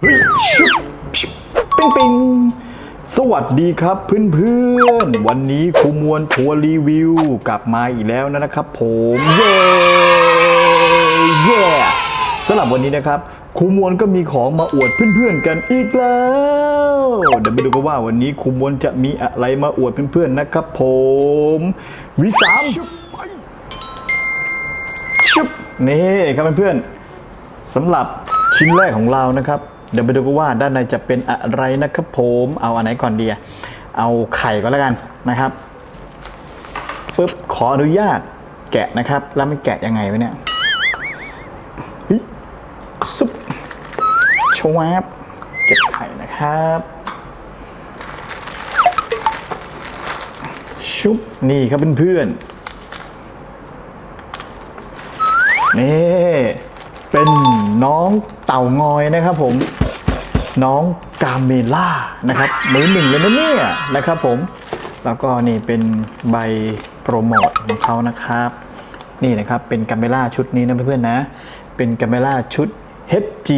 เฮ้ยชุบชิบปิ๊งปิ๊งสวัสดีครับเพื่อนๆ วันนี้ครูมวลทัวร์รีวิวกลับมาอีกแล้วนะครับผมเย้เย้สำหรับวันนี้นะครับครูมวลก็มีของมาอวดเพื่อนๆกันอีกแล้วเดี๋ยวไปดูกันว่าวันนี้ครูมวลจะมีอะไรมาอวดเพื่อนๆนะครับผมวิสามชุบนี่ครับเพื่อนๆสำหรับชิ้นแรกของเรานะครับ เดี๋ยวไปดูกันว่าด้านในจะเป็นอะไรนะครับผมเอาอันไหนก่อนดีอะเอาไข่ก็แล้วกันนะครับฟึบขออนุญาตแกะนะครับ แล้วมันแกะยังไงวะเนี่ยซุปชวบเก็บไข่นะครับชุบนี่ครับเพื่อนๆนี่ เป็นน้องเต่างอยนะครับผมน้องกาเมล่านะครับมือหนึ่งเลยนะเนี่ยนะครับผมแล้วก็นี่เป็นใบโปรโมทของเขานะครับ นี่นะครับเป็นกาเมล่าชุดนี้นะเพื่อนๆนะ เป็นกาเมล่าชุด HG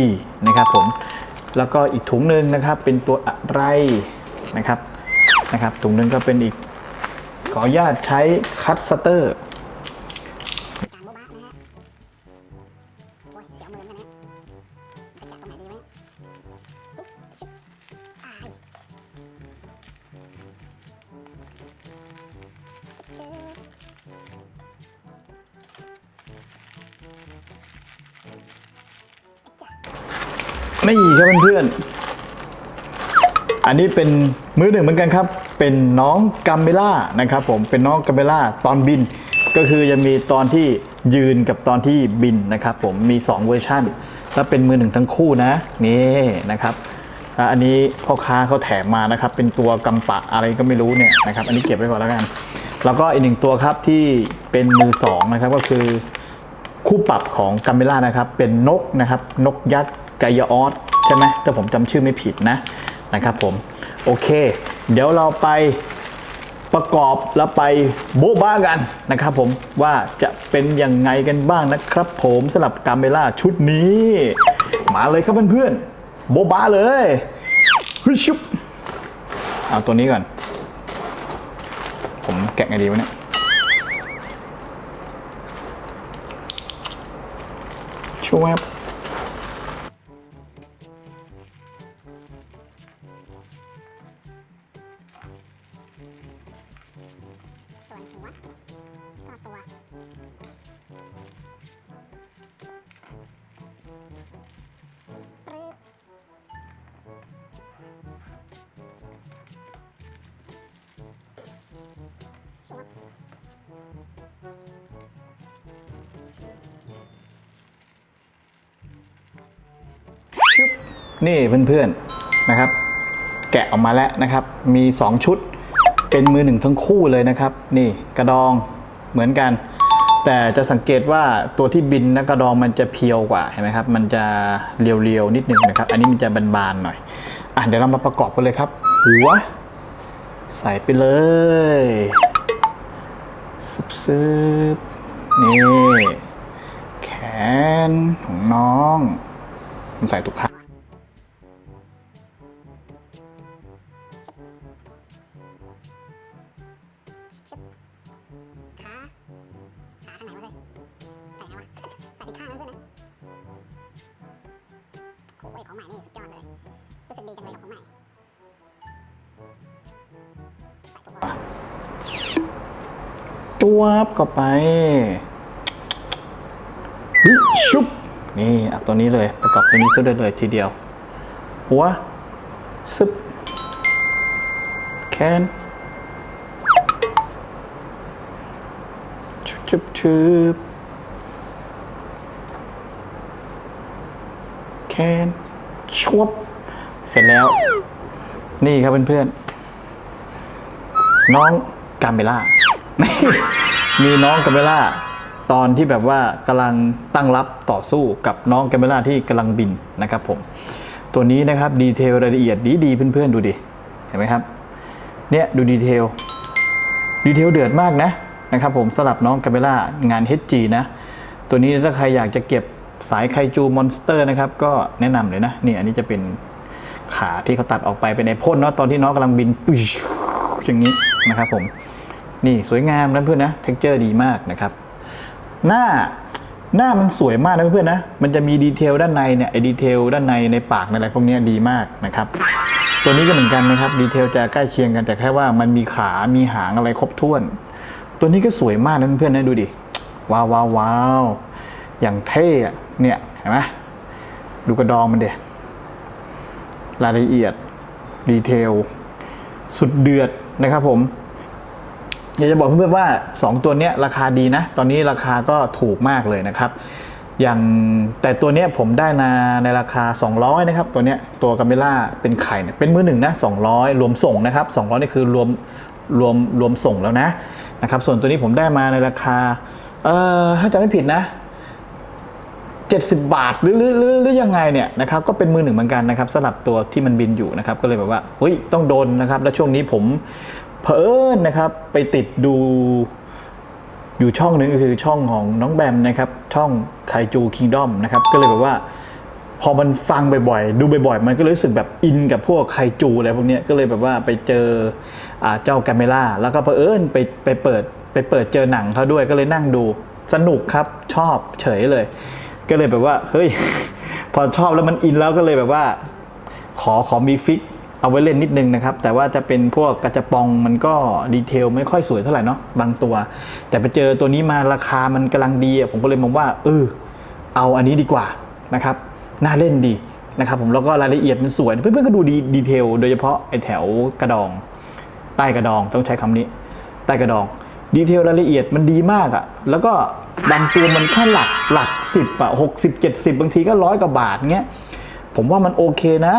นะครับผมแล้วก็อีกถุงหนึ่งนะครับเป็นตัวอะไรนะครับนะครับถุงหนึ่งก็เป็นอีกขออนุญาตใช้คัตสเตอร์ นี่ครับเพื่อนๆ อันนี้เป็นมือหนึ่งเหมือนกันครับ เป็นน้องกัมเบล่านะครับผม เป็นน้องกัมเบล่าตอนบิน ก็คือจะมีตอนที่ยืนกับตอนที่บินนะครับผม มี 2 เวอร์ชันแล้วเป็นมือหนึ่งทั้งคู่นะ นี่นะครับ อันนี้พ่อค้าเขาแถมมานะครับ เป็นตัวกำปะอะไรก็ไม่รู้เนี่ยนะครับ อันนี้เก็บไว้ก่อนแล้วกัน แล้วก็อีกหนึ่งตัวครับที่เป็นมือสองนะครับก็คือคู่ปรับของกัมเบล่านะครับ เป็นนกนะครับ นกยักษ์ ไกยออสใช่ไหมถ้าผมจำชื่อไม่ผิดนะนะครับผม โอเค เดี๋ยวเราไปประกอบแล้วไปโบ๊ะบ้ากันนะครับผมว่าจะเป็นยังไงกันบ้างนะครับผมสำหรับกัมเบล่าชุดนี้ มาเลยครับเพื่อนๆโบ๊ะบ้าเลยฮึชุบเอาตัวนี้ก่อน ผมแกะไงดีวะเนี่ยช่วย นี่เพื่อนๆนะครับ แกะออกมาแล้วนะครับ มี 2 ชุดเป็นมือหนึ่งทั้งคู่เลยนะครับ นี่กระดองเหมือนกัน แต่จะสังเกตว่าตัวที่บินนะกระดองมันจะเพียวกว่าเห็นไหมครับ มันจะเรียวๆนิดนึงนะครับ อันนี้มันจะบานๆหน่อยอะเดี๋ยวเรามาประกอบกันเลยครับ หัว ใส่ไปเลยซึบซึบนี่ แขนของน้องผมใส่ทุกครั้ง ของใหม่นี่สุดยอดเลยรู้สึกดีจังเลยกับของใหม่ตัวก่อนจวบเข้าไปชุบนี่เอาตัวนี้เลยประกอบตัวนี้ซะเลยทีเดียว หัวซึบแขนชุบชุบชุบแขน ชวบเสร็จแล้ว นี่ครับเพื่อนๆน้องกาเมล่า มีน้องกาเมล่า ตอนที่แบบว่ากำลังตั้งรับต่อสู้กับน้องกาเมล่าที่กำลังบินนะครับผม ตัวนี้นะครับดีเทลรายละเอียดดีดีๆเพื่อนๆดูดิเห็นไหมครับเนี่ยดูดีเทลดีเทลเดือดมากนะนะครับผมสำหรับน้องกาเมล่างาน HG นะ ตัวนี้ถ้าใครอยากจะเก็บ สายไคจูมอนสเตอร์นะครับก็แนะนำเลยนะนี่อันนี้จะเป็นขาที่เขาตัดออกไปเป็นไอพ่นเนาะตอนที่น้องกำลังบินปุ๊ยอย่างนี้นะครับผมนี่สวยงามนะเพื่อนนะเท็กเจอร์ดีมากนะครับหน้าหน้ามันสวยมากนะเพื่อนนะ มันจะมีดีเทลด้านในเนี่ยไอดีเทลด้านในในปากในอะไรพวกนี้ดีมากนะครับ ตัวนี้ก็เหมือนกันนะครับดีเทลจะใกล้เคียงกันแต่แค่ว่ามันมีขามีหางอะไรครบถ้วน ตัวนี้ก็สวยมากนะเพื่อนนะดูดิ ว้าวว้าวว้าว อย่างเท่เนี่ยเห็นไหมดูกระดองมันเด็รายละเอียดดีเทล สุดเดือดนะครับผมอยากจะบอกเพื่อนๆว่า 2 ตัวนี้ราคาดีนะ ตอนนี้ราคาก็ถูกมากเลยนะครับ อย่างแต่ตัวนี้ผมได้นาในราคา 200 นะครับ ตัวนี้ตัวกาเมล่าเป็นไข่เนี่ยเป็นมือหนึ่งนะ 200 รวมส่งนะครับ 200 นี่คือรวมรวมรวมส่งแล้วนะนะครับ ส่วนตัวนี้ผมได้มาในราคา เอ่อถ้าจำไม่ผิดนะ 70 บาทหรือหรือหรือหรือยังไงเนี่ยนะครับก็เป็นมือหนึ่งเหมือนกันนะครับสำหรับตัวที่มันบินอยู่นะครับก็เลยแบบว่าเฮ้ยต้องโดนนะครับแล้วช่วงนี้ผมเผอิญนะครับไปติดดูอยู่ช่องหนึ่งก็คือช่องของน้องแบมนะครับช่องไคจูคิงดอมนะครับก็เลยแบบว่า พอมันฟังบ่อยๆ ดูบ่อยๆ มันก็เลยรู้สึกแบบอินกับพวกไคจูอะไรพวกนี้ก็เลยแบบว่าไปเจออเจ้าแกมเมล่าแล้วก็เผอิญไปไปเปิดไปเปิดเจอหนังเขาด้วยก็เลยนั่งดูสนุกครับชอบเฉยเลย ก็เลยแบบว่าเฮ้ย พอชอบแล้วมันอินแล้วก็เลยแบบว่า ขอขอมีฟิกเอาไว้เล่นนิดนึงนะครับ แต่ว่าจะเป็นพวกกระจะปองมันก็ดีเทลไม่ค่อยสวยเท่าไหร่เนาะบางตัว แต่ไปเจอตัวนี้มาราคามันกำลังดีผมก็เลยมองว่าเออเอาอันนี้ดีกว่านะครับน่าเล่นดีนะครับผมแล้วก็รายละเอียดมันสวยเพื่อนๆก็ดูดีดีเทลโดยเฉพาะไอแถวกระดอง ใต้กระดองต้องใช้คำนี้ ใต้กระดอง ดีเทลรายละเอียดมันดีมากอะแล้วก็บางตัวมันแค่หลักหลักสิบอะหกสิบเจ็ดสิบบางทีก็ร้อยกว่าบาทเงี้ยผมว่ามันโอเคนะ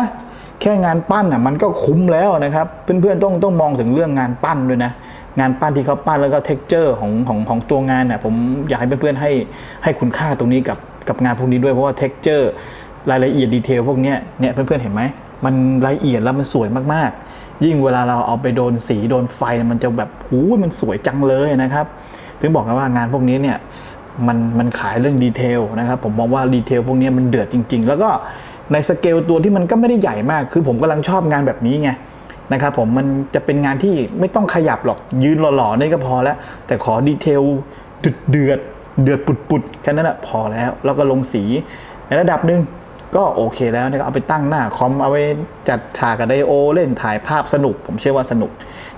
แค่งานปั้นอะมันก็คุ้มแล้วนะครับ เพื่อนๆต้องต้องมองถึงเรื่องงานปั้นด้วยนะงานปั้นที่เขาปั้นแล้วก็เท็กเจอร์ของของของตัวงานน่ะผมอยากให้เพื่อนๆให้ให้คุณค่าตรงนี้กับกับงานพวกนี้ด้วยเพราะว่าเท็กเจอร์รายละเอียดดีเทลพวกนี้เนี่ยเพื่อนๆเห็นไหมมันรายละเอียดแล้วมันสวยมากๆ ยิ่งเวลาเราเอาไปโดนสีโดนไฟมันจะแบบหูมันสวยจังเลยนะครับ ถึงบอกกันว่างานพวกนี้เนี่ยมันมันขายเรื่องดีเทลนะครับ ผมมองว่าดีเทลพวกนี้มันเดือดจริง ๆ แล้วก็ในสเกลตัวที่มันก็ไม่ได้ใหญ่มาก คือผมกำลังชอบงานแบบนี้ไงนะครับผมมันจะเป็นงานที่ไม่ต้องขยับหรอกยืนหล่อๆนี่ก็พอแล้ว แต่ขอดีเทลเดือดเดือดเดือดปุดๆแค่นั้นแหะพอแล้ว แล้วก็ลงสีในระดับหนึ่ง ก็โอเคแล้วนะครับเอาไปตั้งหน้าคอมเอาไว้จัดฉากกับไดโอเล่นถ่ายภาพสนุก ผมเชื่อว่าสนุก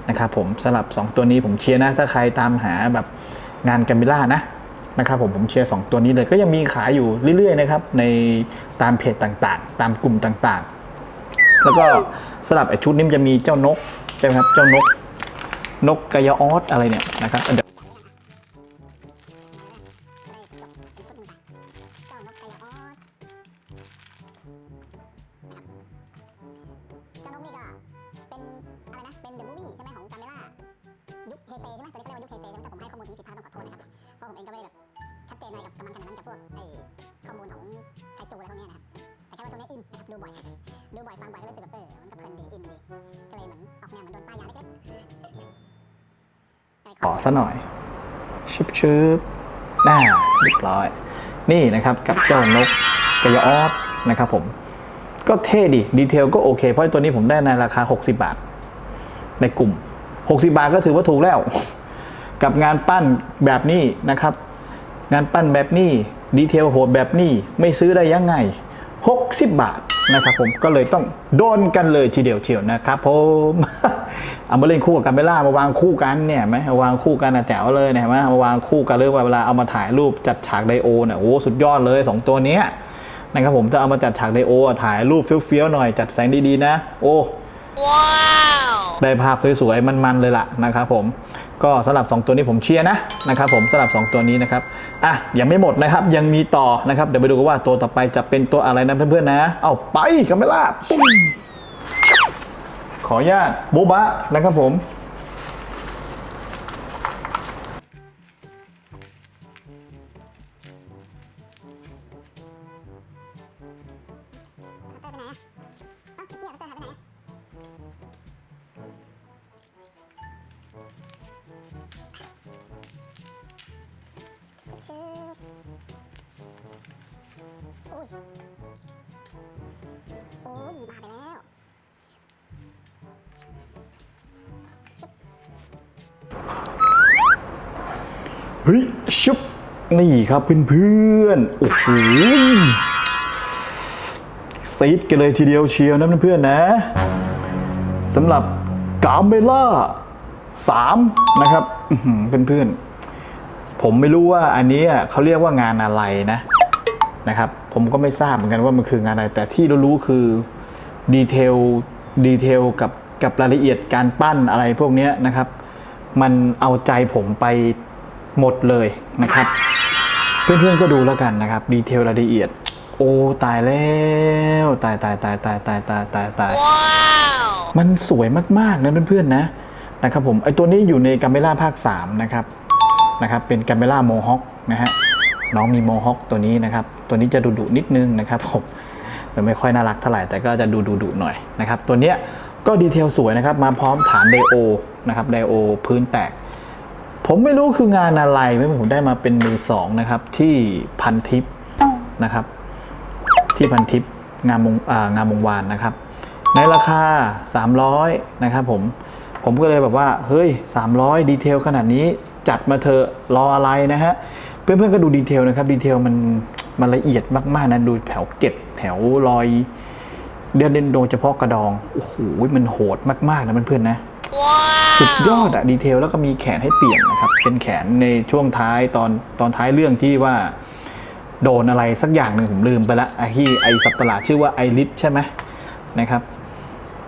นะครับผมสำหรับ 2 ตัวนี้ผมเชียร์นะ ถ้าใครตามหาแบบงานกัมบิล่านะนะครับผมผมเชียร์ 2 ตัวนี้เลยก็ยังมีขายอยู่เรื่อยๆนะครับในตามเพจต่างๆ ตามกลุ่มต่างๆ แล้วก็สลับไอชุดนี้มันจะมีเจ้านกใช่ไหมครับเจ้านกนกกายออสอะไรเนี่ยนะครับ ชัดเจนอะไรกับกับมันขนาดนั้นกับพวกไอ้ข้อมูลของไคจูอะไรพวกนี้นะครับแต่แค่ว่าช่วงนี้อินนะครับดูบ่อยดูบ่อยฟังบ่อยก็รู้สึกแบบเออมันก็เพลินดีอินดีก็เลยเหมือนออกแนวเหมือนโดนป้ายยาเล็กๆขอซะหน่อยชุบชุบน้าเรียบร้อย นี่นะครับกับเจ้านกกายออสนะครับผม ก็เท่ดีดีเทลก็โอเค เพราะตัวนี้ผมได้ในราคา 60 บาท ในกลุ่ม 60 บาทก็ถือว่าถูกแล้ว กับงานปั้นแบบนี้นะครับ งานปั้นแบบนี้ดีเทลโหดแบบนี้ไม่ซื้อได้ยังไง 60 บาทนะครับผมก็เลยต้องโดนกันเลยทีเดียวเชียวนะครับผมเอามาเล่นคู่กับกันเบล่ามาวางคู่กันเนี่ยเห็นไหมเอาวางคู่กันนะแจ๋วเลยเนี่ยเห็นไหมเอามาวางคู่กันเลยเวลาเอามาถ่ายรูปจัดฉากไดโอเนี่ยโอ้สุดยอดเลยสองตัวเนี้ยนะครับผมจะเอามาจัดฉากไดโออะถ่ายรูปเฟี้ยวๆหน่อยจัดแสงดีๆนะ โอ้ได้ภาพสวยๆมันๆเลยล่ะนะครับผม ก็สำหรับ 2 ตัวนี้ผมเชียร์นะนะครับผมสำหรับ 2 ตัวนี้นะครับอะยังไม่หมดนะครับยังมีต่อนะครับเดี๋ยวไปดูกันว่าตัวต่อไปจะเป็นตัวอะไรนะเพื่อนๆนะ เอาไปกันไม่ล่าปุ้มขออนุญาตโบบะนะครับผม ชื่ออุ้ย โอ้ยมาไปแล้วเฮ้ยชุบนี่ครับเพื่อนๆโอ้โหซีดกันเลยทีเดียวเชียวนะเพื่อนๆนะสำหรับกาเมล่าสามนะครับอื้อหือเพื่อนๆ ผมไม่รู้ว่าอันนี้อะเขาเรียกว่างานอะไรนะนะครับ ผมก็ไม่ทราบเหมือนกันว่ามันคืองานอะไร แต่ที่รู้ๆคือดีเทลดีเทลกับกับรายละเอียดการปั้นอะไรพวกนี้นะครับ มันเอาใจผมไปหมดเลยนะครับ เพื่อนๆก็ดูแล้วกันนะครับ ดีเทลรายละเอียด โอ้ตายแล้วตายตายตายตายตายตายตายตายมันสวยมากๆนะเพื่อนๆนะนะครับผมไอตัวนี้อยู่ในกัมเมล่าภาค 3 นะครับ นะครับเป็นกัมเมล่าโมฮอคนะฮะน้องมีโมฮอคตัวนี้นะครับตัวนี้จะดุดุนิดนึงนะครับผมมันไม่ค่อยน่ารักเท่าไหร่แต่ก็จะดูดุดุหน่อยนะครับตัวเนี้ยก็ดีเทลสวยนะครับมาพร้อมฐานไดโอนะครับไดโอพื้นแตก ผมไม่รู้คืองานอะไรไม่ผมได้มาเป็นมือสองนะครับที่พันทิปนะครับที่พันทิปงามวงางามวงวานนะครับในราคา 300 นะครับผม ผมก็เลยแบบว่า เฮ้ย 300 ดีเทลขนาดนี้จัดมาเถอะรออะไรนะฮะ เพื่อนๆก็ดูดีเทลนะครับ ดีเทลมันมันละเอียดมากๆนะ ดูแถวเก็บแถวรอยเดือนเดนโดยเฉพาะกระดอง โอ้โห มันโหดมากๆนะเพื่อนๆนะ สุดยอดอะดีเทลแล้วก็มีแขนให้เปลี่ยนนะครับ เป็นแขนในช่วงท้ายตอนตอนท้ายเรื่องที่ว่า โดนอะไรสักอย่างหนึ่งผมลืมไปละไอ้ที่ไอสัตว์ประหลาดชื่อว่าไอริสใช่ไหมนะครับ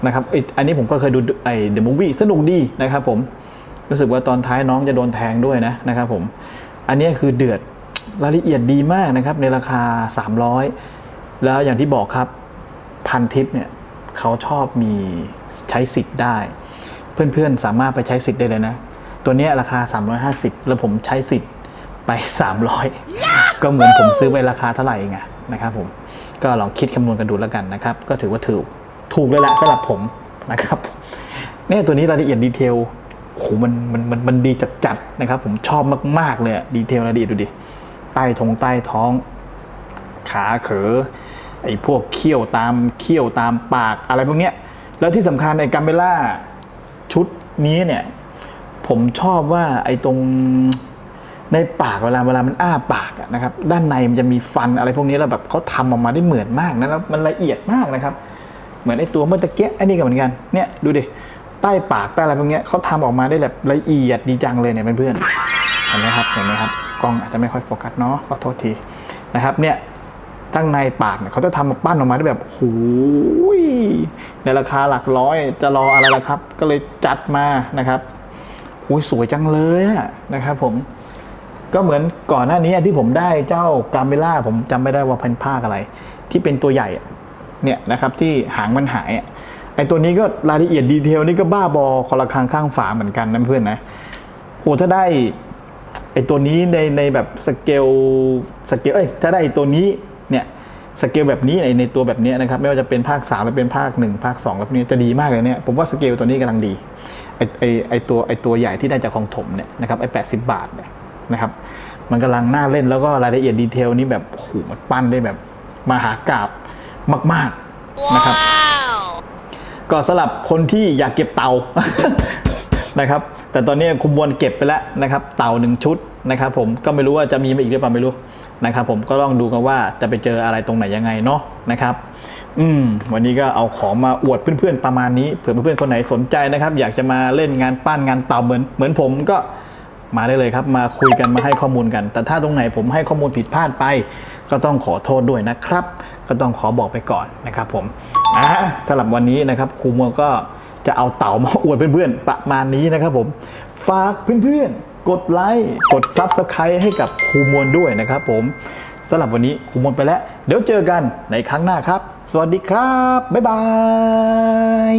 นะครับไอ้อันนี้ผมก็เคยดูไอเดอะมูฟวี่สนุกดีนะครับผมรู้สึกว่าตอนท้ายน้องจะโดนแทงด้วยนะนะครับผมอันนี้คือเดือดรายละเอียดดีมากนะครับ ในราคา 300 แล้วอย่างที่บอกครับพันทิปเนี่ยเขาชอบมีใช้สิทธิ์ได้ เพื่อนๆสามารถไปใช้สิทธิ์ได้เลยนะ ตัวนี้ราคา 350 แล้วผมใช้สิทธิ์ไป 300 ก็เหมือนผมซื้อไปราคาเท่าไหร่เองนะครับผมก็ลองคิดคำนวณกันดูแล้วกันนะครับ ก็ถือว่าถูก ถูกเลยแหละสำหรับผมนะครับเนี่ยตัวนี้รายละเอียดดีเทลโอ้โหมันมันมันมันดีจัดๆนะครับ ผมชอบมาก ๆ เลยดีเทลรายละเอียดดูดิใต้ทงใต้ท้อง ขาเขอไอ้พวกเขี้ยวตามเขี้ยวตามปากอะไรพวกเนี้ยแล้วที่สำคัญไอ้กัมเบล่าชุดนี้เนี่ย ผมชอบว่าไอ้ตรงในปากเวลาเวลามันอ้าปากนะครับ ด้านในมันจะมีฟันอะไรพวกนี้แล้วแบบเขาทำออกมาได้เหมือนมากนะแล้วมันละเอียดมากนะครับ เหมือนไอ้ตัวเมื่อตะเกียไอ้นี่ก็เหมือนกันเนี่ยดูดิใต้ปากใต้อะไรพวกเนี้ยเขาทำออกมาได้แบบละเอียดดีจังเลยเนี่ยเพื่อนๆเห็นไหมครับเห็นไหมครับกล้องอาจจะไม่ค่อยโฟกัสเนาะขอโทษทีนะครับเนี่ยตั้งในปากเนี่ยเขาจะทำมาปั้นออกมาได้แบบโอ้ยในราคาหลักร้อยจะรออะไรล่ะครับ ก็เลยจัดมานะครับโอ้ยสวยจังเลยนะครับผมก็เหมือนก่อนหน้านี้ที่ผมได้เจ้ากาเมล่าผมจำไม่ได้ว่าพันภาอะไร ที่เป็นตัวใหญ่ เนี่ยนะครับที่หางมันหายอะไอตัวนี้ก็รายละเอียดดีเทลนี่ก็บ้าบอคนละคางข้างฝาเหมือนกันนะเพื่อนนะโหถ้าได้ไอตัวนี้ในในแบบสเกลสเกลเอ้ยถ้าได้ไอ้ตัวนี้เนี่ยสเกลแบบนี้ในในตัวแบบนี้นะครับไม่ว่าจะเป็นภาค3หรือเป็นภาค 1 ภาค2แล้วพวกนี้จะดีมากเลยเนี่ยผมว่าสเกลตัวนี้กำลังดีไอไอไอตัวไอตัวใหญ่ที่ได้จากของถมเนี่ยนะครับไอแปดสิบบาทเนี่ยนะครับมันกำลังน่าเล่นแล้วก็รายละเอียดดีเทลนี่แบบโอ้โหมันปั้นได้แบบมหากราบ มาก ๆนะครับ ก็สำหรับคนที่อยากเก็บเตานะครับ แต่ตอนนี้คุมบวนเก็บไปแล้วนะครับ เต่าหนึ่งชุดนะครับ ผมก็ไม่รู้ว่าจะมีมาอีกหรือเปล่าไม่รู้นะครับ ผมก็ต้องดูกันว่าจะไปเจออะไรตรงไหนยังไงเนาะนะครับ อืมวันนี้ก็เอาของมาอวดเพื่อนๆประมาณนี้เผื่อเพื่อนๆคนไหนสนใจนะครับ อยากจะมาเล่นงานปั้นงานเต่าเหมือนเหมือนผมก็มาได้เลยครับ มาคุยกันมาให้ข้อมูลกัน แต่ถ้าตรงไหนผมให้ข้อมูลผิดพลาดไป ก็ต้องขอโทษด้วยนะครับ ก็ต้องขอบอกไปก่อนนะครับผมอ่าสำหรับวันนี้นะครับครูมัวก็จะเอาเต่ามาอวดเพื่อนๆประมาณนี้นะครับผม ฝากเพื่อนๆ กดไลค์กด Subscribe ให้กับครูมวลด้วยนะครับผมสำหรับวันนี้ครูมวลไปแล้ว เดี๋ยวเจอกันในครั้งหน้าครับ สวัสดีครับ บ๊ายบาย